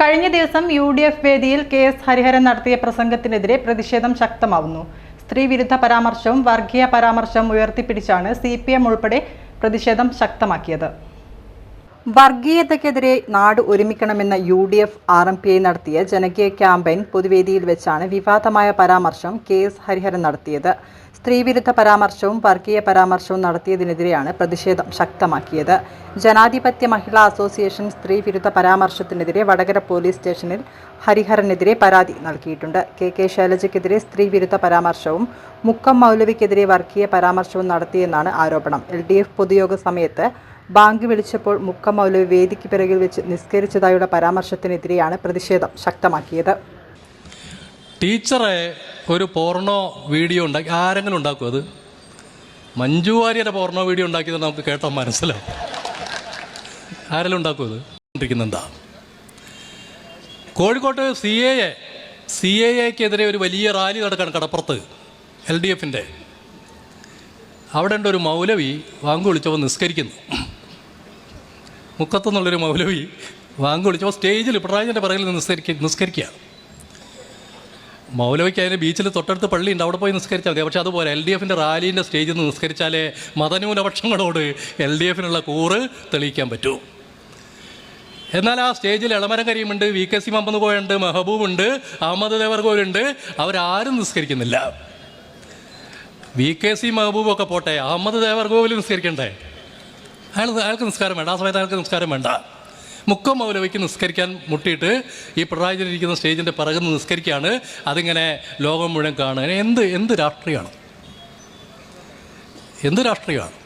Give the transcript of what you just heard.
കഴിഞ്ഞ ദിവസം U D F വേദിയിൽ കെ എസ് ഹരിഹരൻ നടത്തിയ പ്രസംഗത്തിനെതിരെ പ്രതിഷേധം ശക്തമാവുന്നു. സ്ത്രീവിരുദ്ധ പരാമർശവും വർഗീയ പരാമർശവും ഉയർത്തിപ്പിടിച്ചാണ് സി പി എം ഉൾപ്പെടെ പ്രതിഷേധം ശക്തമാക്കിയത്. വർഗീയതയ്ക്കെതിരെ നാട് ഒരുമിക്കണമെന്ന U D F R M P I നടത്തിയ ജനകീയ ക്യാമ്പയിൻ പൊതുവേദിയിൽ വെച്ചാണ് വിവാദമായ പരാമർശം കെ എസ് ഹരിഹരൻ നടത്തിയത്. സ്ത്രീവിരുദ്ധ പരാമർശവും വർഗീയ പരാമർശവും നടത്തിയതിനെതിരെയാണ് പ്രതിഷേധം ശക്തമാക്കിയത്. ജനാധിപത്യ മഹിളാ അസോസിയേഷൻ സ്ത്രീവിരുദ്ധ പരാമർശത്തിനെതിരെ വടകര പോലീസ് സ്റ്റേഷനിൽ ഹരിഹരനെതിരെ പരാതി നൽകിയിട്ടുണ്ട്. കെ കെ ശൈലജയ്ക്കെതിരെ സ്ത്രീവിരുദ്ധ പരാമർശവും മുക്കം മൗലവിക്കെതിരെ വർഗീയ പരാമർശവും നടത്തിയെന്നാണ് ആരോപണം. എൽ ഡി എഫ് പൊതുയോഗ സമയത്ത് ബാങ്ക് വിളിച്ചപ്പോൾ മുക്കമൗലവി വേദിക്ക് പിറകിൽ വെച്ച് നിസ്കരിച്ചതായുള്ള പരാമർശത്തിനെതിരെയാണ് പ്രതിഷേധം ശക്തമാക്കിയത്. ടീച്ചറെ ഒരു പോർണോ വീഡിയോ ഉണ്ടാക്കി ആരെങ്കിലും ഉണ്ടാക്കും അത്? മഞ്ജു വാര്യരെ പോർണോ വീഡിയോ ഉണ്ടാക്കിയത് നമുക്ക് കേട്ടാൽ മനസ്സിലാവും. ആരെങ്കിലും ഉണ്ടാക്കും അത്? ഇരിക്കുന്നെന്താ കോഴിക്കോട്ട് C A A C A എക്കെതിരെ ഒരു വലിയ റാലി നടക്കാണ് കടപ്പുറത്ത് എൽ ഡി എഫിന്റെ അവിടെ ഉണ്ട് ഒരു മൗലവി വാങ്ങു വിളിച്ചപ്പോൾ നിസ്കരിക്കുന്നു. മുക്കത്തുനിന്നുള്ളൊരു മൗലവി വാങ്കൊളിച്ചു അപ്പോൾ സ്റ്റേജിൽ പിണറായിന്റെ പിറകിൽ നിസ്കരിക്കുക നിസ്കരിക്കുക മൗലവിക്ക് അതിന് ബീച്ചിൽ തൊട്ടടുത്ത് പള്ളിയുണ്ട് അവിടെ പോയി നിസ്കരിച്ചാൽ മതി. പക്ഷേ അതുപോലെ എൽ ഡി എഫിന്റെ റാലീന്റെ സ്റ്റേജിൽ നിന്ന് നിസ്കരിച്ചാലേ മതന്യൂനപക്ഷങ്ങളോട് എൽ ഡി എഫിനുള്ള കൂറ് തെളിയിക്കാൻ പറ്റൂ. എന്നാൽ ആ സ്റ്റേജിൽ ഇളമരം കരിയുമുണ്ട് വി കെ സി മമ്പന്ന് പോയുണ്ട് മെഹബൂബുണ്ട് അഹമ്മദ് ദേവർഗോരുണ്ട് അവരാരും നിസ്കരിക്കുന്നില്ല. വി കെ സി മെഹബൂബൊക്കെ പോട്ടെ അഹമ്മദ് ദേവർഗോവിൽ നിസ്കരിക്കണ്ടേ? അയാൾ അയാൾക്ക് നിസ്കാരം വേണ്ട. ആ സമയത്ത് അയാൾക്ക് നിസ്കാരം വേണ്ട. മുക്കം മൗലവിക്ക് നിസ്കരിക്കാൻ മുട്ടിയിട്ട് ഈ പിണറായി ഇരിക്കുന്ന സ്റ്റേജിന്റെ പിറകിൽ നിന്ന് നിസ്കരിക്കുകയാണ്. അതിങ്ങനെ ലോകം മുഴുവൻ കാണുക. എന്ത് എന്ത് രാഷ്ട്രീയമാണ്? എന്ത് രാഷ്ട്രീയമാണ്?